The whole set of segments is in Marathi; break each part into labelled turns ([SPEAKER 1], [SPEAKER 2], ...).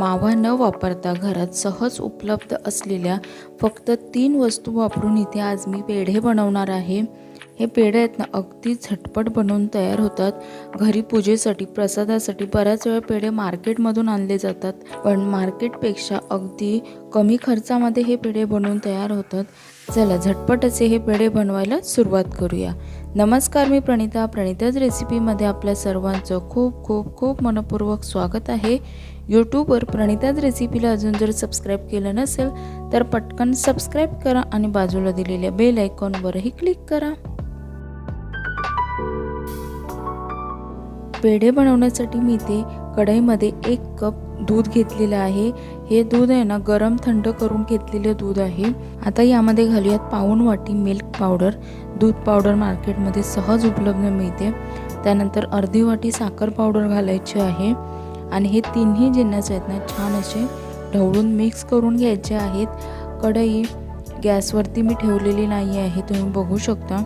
[SPEAKER 1] मावा न वापरता घरात सहज उपलब्ध असलेल्या फक्त तीन वस्तू वापरून इथे आज मी पेढे बनवणार आहे. हे पेढे आहेत ना अगदी झटपट बनवून तयार होतात. घरी पूजेसाठी प्रसादासाठी बऱ्याच वेळा पेढे मार्केटमधून आणले जातात. पण मार्केटपेक्षा अगदी कमी खर्चामध्ये हे पेढे बनवून तयार होतात. चला झटपट असे हे पेढे बनवायला सुरुवात करूया. नमस्कार मी प्रणिता. प्रणिताज रेसिपीमध्ये आपल्या सर्वांचं खूप खूप खूप मनपूर्वक स्वागत आहे. यूट्यूबवर प्रणिताज रेसिपीला अजून जर सबस्क्राईब केलं नसेल तर पटकन सबस्क्राईब करा आणि बाजूला दिलेल्या बेल आयकॉनवरही क्लिक करा. पेढे बनवण्यासाठी मी इथे कढईमध्ये एक कप दूध घेतलेलं आहे. हे दूध आहे ना गरम थंड करून घेतलेलं दूध आहे. आता यामध्ये घालूयात पाऊण वाटी मिल्क पावडर दूध पावडर मार्केटमध्ये सहज उपलब्ध मिळते. त्यानंतर अर्धी वाटी साखर पावडर घालायची आहे. आणि हे तिन्ही जिन्नस आहेत ना छान असे ढवळून मिक्स करून घ्यायचे आहेत. कढई गॅसवरती मी ठेवलेली नाही आहे तुम्ही बघू शकता.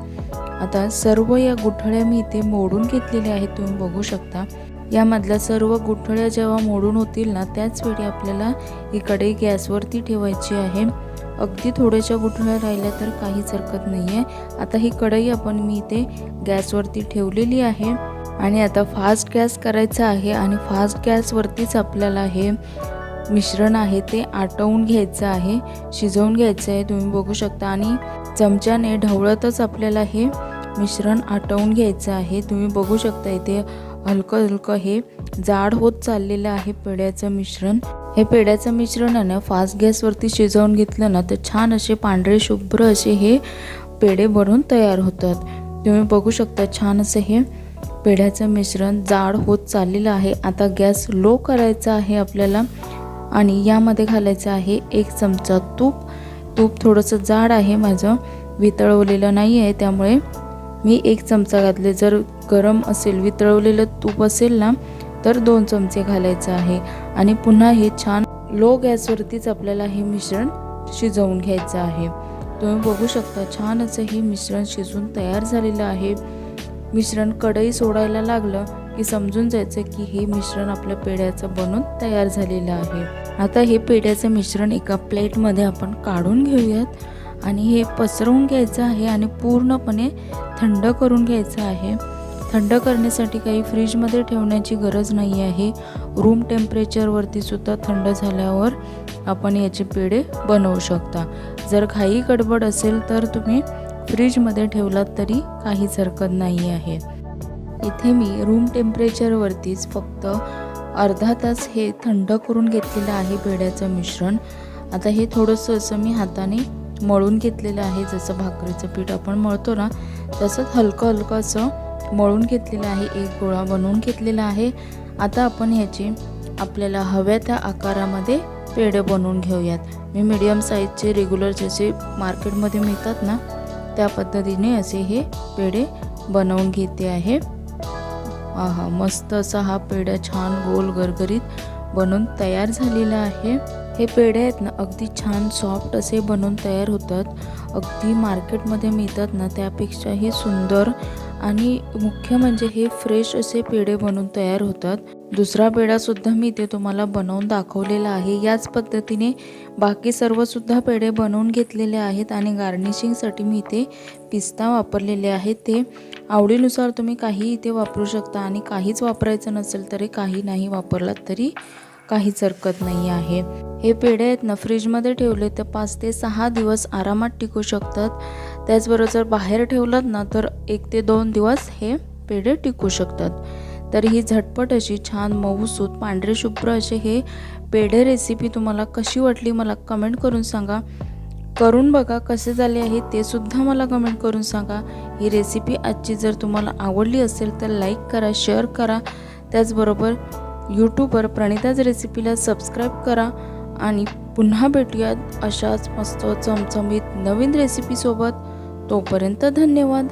[SPEAKER 1] आता सर्व या गुठळ्या मी इथे मोडून घेतलेल्या आहेत तुम्ही बघू शकता. यामधल्या सर्व गुठळ्या जेव्हा मोडून होतील ना त्याच वेळी आपल्याला ही कढई गॅसवरती ठेवायची आहे. अगदी थोड्याशा गुठळ्या राहिल्या तर काहीच हरकत नाही आहे आता ही कढई आपण मी इथे गॅसवरती ठेवलेली आहे. आणि आता फास्ट गॅस करायचा आहे आणि फास्ट गॅसवरतीच आपल्याला हे मिश्रण आहे ते आटवून घ्यायचं आहे शिजवून घ्यायचं आहे तुम्ही बघू शकता. आणि चमच्याने ढवळतच आपल्याला हे मिश्रण आटवून घ्यायचं आहे. तुम्ही बघू शकता इथे हलकं हलकं हे जाड होत चाललेलं आहे पेढ्याचं मिश्रण. हे पेढ्याचं मिश्रण आहे ना फास्ट गॅसवरती शिजवून घेतलं ना तर छान असे पांढरे शुभ्र असे हे पेढे बनून तयार होतात. तुम्ही बघू शकता छान असं हे पेढ्याचं मिश्रण जाड होत चाललेलं आहे. आता गॅस लो करायचा आहे आपल्याला आणि यामध्ये घालायचं आहे एक चमचा तूप. तूप थोडंसं जाड आहे माझं वितळवलेलं नाही आहे त्यामुळे मी एक चमचा घातले. जर गरम असेल वितळवलेलं तूप असेल ना तर दोन चमचे घालायचं आहे. आणि पुन्हा हे छान लो गॅसवरतीच आपल्याला हे मिश्रण शिजवून घ्यायचं आहे. तुम्ही बघू शकता छान असं हे मिश्रण शिजून तयार झालेलं आहे. मिश्रण कढई सोडायला लागलं की समजून जायचं की हे मिश्रण आपल्या पेढ्याचं बनून तयार झालेलं आहे. आता हे पेढ्याचं मिश्रण एका प्लेटमध्ये आपण काढून घेऊयात आणि हे पसरवून घ्यायचं आहे आणि पूर्णपणे थंड करून घ्यायचं आहे. थंड करण्यासाठी काही फ्रीजमध्ये ठेवण्याची गरज नाही आहे. रूम टेम्परेचरवरती सुद्धा थंड झाल्यावर आपण याचे पेढे बनवू शकता. जर घाई गडबड असेल तर तुम्ही फ्रीजमध्ये ठेवलात तरी काहीच हरकत नाही आहे. इथे मी रूम टेम्परेचरवरतीच फक्त अर्धा तास हे थंड करून घेतलेलं आहे पेढ्याचं मिश्रण. आता हे थोडंसं असं मी हाताने मळून घेतलेलं आहे. जसं भाकरीचं पीठ आपण मळतो ना तसंच हलकं हलकं असं मळून घेतलेलं आहे. एक गोळा बनवून घेतलेला आहे. आता आपण ह्याची आपल्याला हव्या त्या आकारामध्ये पेढे बनवून घेऊयात. मी मीडियम साईजचे रेग्युलर जसे मार्केटमध्ये मिळतात ना त्या पद्धतीने असे हे पेढे बनवून घेते आहे. आहा मस्त असा हा पेढा छान गोल गरगरीत बनवून तयार झालेला आहे. हे पेढे आहेत ना अगदी छान सॉफ्ट असे बनवून तयार होतात. अगदी मार्केटमध्ये मिळतात ना त्यापेक्षाही सुंदर आणि मुख्य म्हणजे हे फ्रेश असे पेढे बनवून तयार होतात. दुसरा पेढासुद्धा मी इथे तुम्हाला बनवून दाखवलेला आहे. याच पद्धतीने बाकी सर्वसुद्धा पेढे बनवून घेतलेले आहेत आणि गार्निशिंगसाठी मी इथे पिस्ता वापरलेले आहेत. ते आवडीनुसार तुम्ही काही इथे वापरू शकता आणि काहीच वापरायचं नसेल तरी काही नाही वापरलात तरी काहीच हरकत नाही आहे. हे पेढे आहेत ना फ्रीजमध्ये ठेवले तर पाच ते सहा दिवस आरामात टिकू शकतात. त्याचबरोबर जर बाहेर ठेवलात ना तर एक ते दोन दिवस हे पेढे टिकू शकतात. तर ही झटपट अशी छान मऊसूत पांढरे शुभ्र असे हे पेढे रेसिपी तुम्हाला कशी वाटली मला कमेंट करून सांगा. करून बघा कसे झाले आहे ते सुद्धा मला कमेंट करून सांगा. ही रेसिपी आजची जर तुम्हाला आवडली असेल तर लाईक करा शेअर करा. त्याचबरोबर यूट्यूबवर प्रणिताज रेसिपीला सबस्क्राईब करा. आणि पुन्हा भेटूयात अशाच मस्त चमचमीत नवीन रेसिपीसोबत तोपर्यंत धन्यवाद.